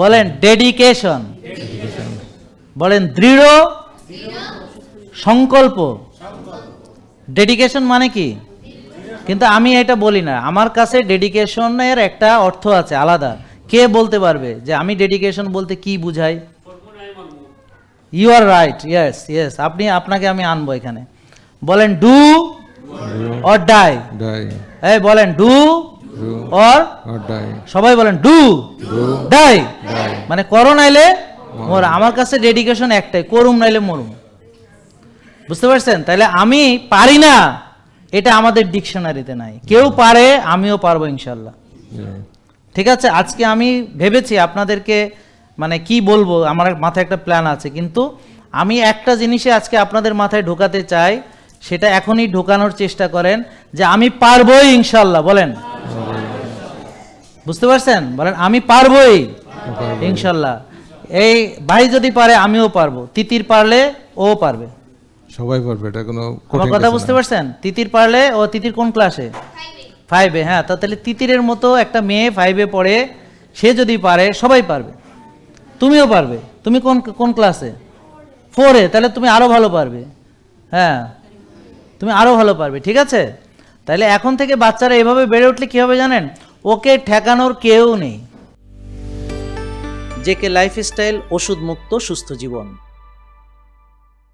বলেন ডেডিকেশন বলেন দৃঢ় সংকল্প। ডেডিকেশন মানে কি? কিন্তু আমি এটা বলি না। আমার কাছে ডেডিকেশনের একটা অর্থ আছে আলাদা। কে বলতে পারবে যে আমি ডেডিকেশন বলতে কি বুঝাই? You are right yes yes আপনি আপনাকে আমি আনব এখানে। বলেন ডু অর ডাই ডাই এই বলেন ডু অর সবাই বলেন ডু ডু ডাই ডাই মানে করো নাইলে মোর আমার কাছে ডেডিকেশন একটাই করুম নাইলে মরুম। বুঝতে পারছেন? তাহলে আমি পারি না এটা আমাদের ডিকশনারিতে নাই। কেউ পারে আমিও পারব ইনশাল্লাহ। ঠিক আছে? আজকে আমি ভেবেছি আপনাদেরকে মানে কি বলব আমার মাথায় একটা প্ল্যান আছে কিন্তু আমি একটা জিনিসে আজকে আপনাদের মাথায় ঢোকাতে চাই সেটা এখনই ঢোকানোর চেষ্টা করেন যে আমি পারবোই ইনশাল্লাহ। বলেন। বুঝতে পারছেন? বলেন আমি পারবোই। ইনশাল্লাহ। এই ভাই যদি পারে আমিও পারব। তিতির পারলে ও পারবে। সবাই পারবে এটা কোনো আমার কথা বুঝতে পারছেন? তিতির পারলে ও তিতির কোন ক্লাসে ফাইভে হ্যাঁ তাহলে তিতিরের মতো একটা মেয়ে ফাইভে পড়ে সে যদি পারে সবাই পারবে। তুমিও পারবে। তুমি কোন কোন ক্লাসে ফোরে তাহলে তুমি আরও ভালো পারবে। হ্যাঁ তুমি আরও ভালো পারবে। ঠিক আছে? তাহলে এখন থেকে বাচ্চারা এভাবে বেড়ে উঠলে কি হবে জানেন? ওকে ঠেকানোর কেউ নেই। জেকে লাইফস্টাইল ওষুধ মুক্ত সুস্থ জীবন।